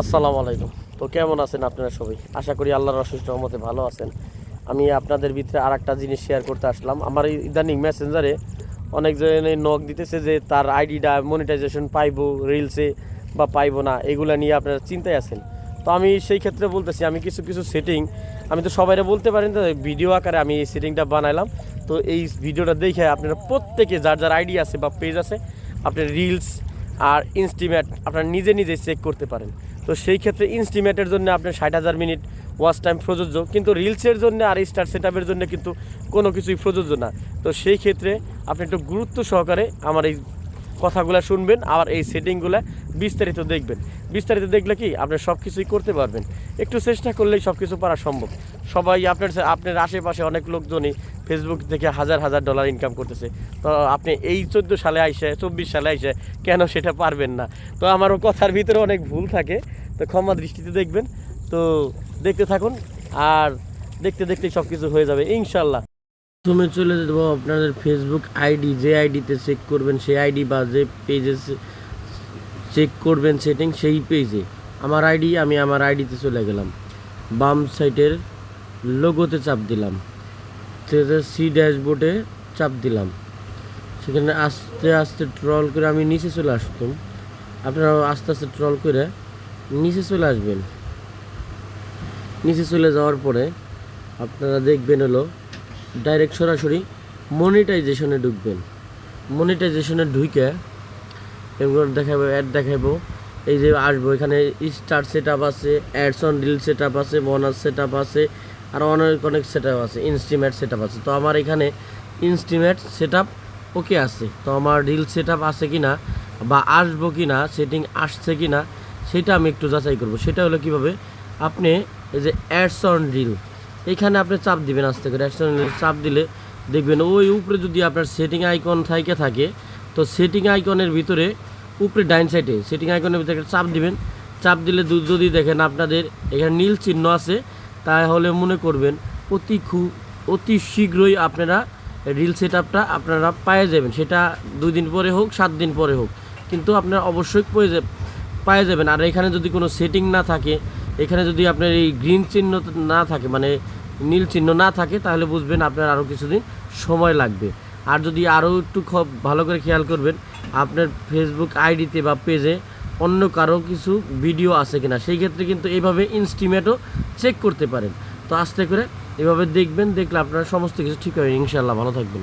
আসসালামু আলাইকুম। তো কেমন আছেন আপনারা সবাই? আশা করি আল্লাহর অশেষ রহমতে ভালো আছেন। আমি আপনাদের ভিতরে আর একটা জিনিস শেয়ার করতে আসলাম। আমার ইদানিং মেসেঞ্জারে অনেকজনে নক দিতেছে যে তার আইডিটা মনিটাইজেশন পাইবো রিলসে বা পাইবো না, এগুলা নিয়ে আপনারা চিন্তায় আছেন। তো আমি সেই ক্ষেত্রে বলতেছি, আমি কিছু কিছু সেটিং আমি তো সবাইরে বলতে পারি না ভিডিও আকারে আমি এই সেটিংটা বানাইলাম। তো এই ভিডিওটা দেখে আপনারা প্রত্যেকে যার যার আইডি আছে বা পেজ আছে, আপনার রিলস আর ইনস্টিমেট আপনার নিজে নিজে চেক করতে পারেন। তো সেই ক্ষেত্রে ইনস্টিমেটের জন্য আপনার ষাট হাজার মিনিট ওয়াচ টাইম প্রযোজ্য। কিন্তু রিলসের জন্য আর স্টার সেট আপের জন্য কিন্তু কোনো কিছুই প্রযোজ্য না। তো সেই ক্ষেত্রে আপনি একটু গুরুত্ব সহকারে আমার এই কথাগুলো শুনবেন আর এই সেটিংগুলো বিস্তারিত দেখবেন। বিস্তারিত দেখলে কি আপনি সব কিছুই করতে পারবেন। একটু চেষ্টা করলেই সব কিছু পারা সম্ভব। সবাই আপনার আপনার আশেপাশে অনেক লোকজনই ফেসবুক থেকে হাজার হাজার ডলার ইনকাম করতেছে। তো আপনি এই চোদ্দ সালে আইসে, চব্বিশ সালে আইসে কেন সেটা পারবেন না? তো আমারও কথার ভিতরে অনেক ভুল থাকে। তো ক্ষমা দৃষ্টিতে দেখবেন। তো দেখতে থাকুন আর দেখতে দেখতে সব কিছু হয়ে যাবে ইনশাল্লাহ প্রথমে চলে যাব আপনাদের ফেসবুক আইডি যে আইডিতে চেক করবেন, সেই আইডি বা যে পেজে চেক করবেন সেটিং সেই পেজে আমার আইডি আমি আমার আইডিতে চলে গেলাম। বাম সাইটের লোগোতে চাপ দিলাম। সি ড্যাশবোর্ডে চাপ দিলাম। সেখানে আস্তে আস্তে ট্রল করে আমি নিচে চলে আসতাম। আপনারা আস্তে আস্তে ট্রল করে নিচে চলে আসবেন। নিচে চলে যাওয়ার পরে আপনারা দেখবেন হলো, ডাইরেক্ট সরাসরি মনিটাইজেশনে ঢুকবেন। মনিটাইজেশনে ঢুকে এগুলো দেখাবো অ্যাড দেখাবো। এই যে আসব, এখানে স্টার সেট আছে অ্যাডস অন রিল সেট আছে বোনাস সেট আছে আর অনেক অনেক সেট আছে ইনস্টিমেট সেট আছে। তো আমার এখানে ইনস্টিমেট সেট ওকে আছে। তো আমার রিল সেট আছে কি না বা আসব কি না সেটিং আসছে কি না সেটা আমি একটু যাচাই করব। সেটা হলো কীভাবে আপনি এই যে অ্যাডস অন রিল এখানে আপনি চাপ দিবেন আস্তে করে। অ্যাডস অন রিল চাপ দিলে দেখবেন ওই উপরে যদি আপনার সেটিং আইকন থাকে থাকে, তো সেটিং আইকনের ভিতরে, উপরে ডাইন সাইডে সেটিং আইকনের ভিতরে চাপ দিবেন। চাপ দিলে যদি দেখেন আপনাদের এখানে নীল চিহ্ন আছে তাহলে মনে করবেন অতি খু, অতি শীঘ্রই আপনারা রিল সেট আপটা আপনারা পায়ে যাবেন। সেটা দুই দিন পরে হোক, সাত দিন পরে হোক। কিন্তু আপনারা অবশ্যই পেয়ে পায়ে যাবেন। আর এখানে যদি কোনো সেটিং না থাকে, এখানে যদি আপনার এই গ্রিন চিহ্ন না থাকে মানে নীল চিহ্ন না থাকে, তাহলে বুঝবেন আপনার আরও কিছুদিন সময় লাগবে। আর যদি আরও একটু ভালো করে খেয়াল করবেন, আপনার ফেসবুক আইডিতে বা পেজে অন্য কারও কিছু ভিডিও আছে কিনা, সেই ক্ষেত্রে কিন্তু এইভাবে ইনস্টিমেটও চেক করতে পারেন। তো আস্তে করে এভাবে দেখবেন, দেখলে আপনারা সমস্ত কিছু ঠিক হবে ইনশাল্লাহ ভালো থাকবেন।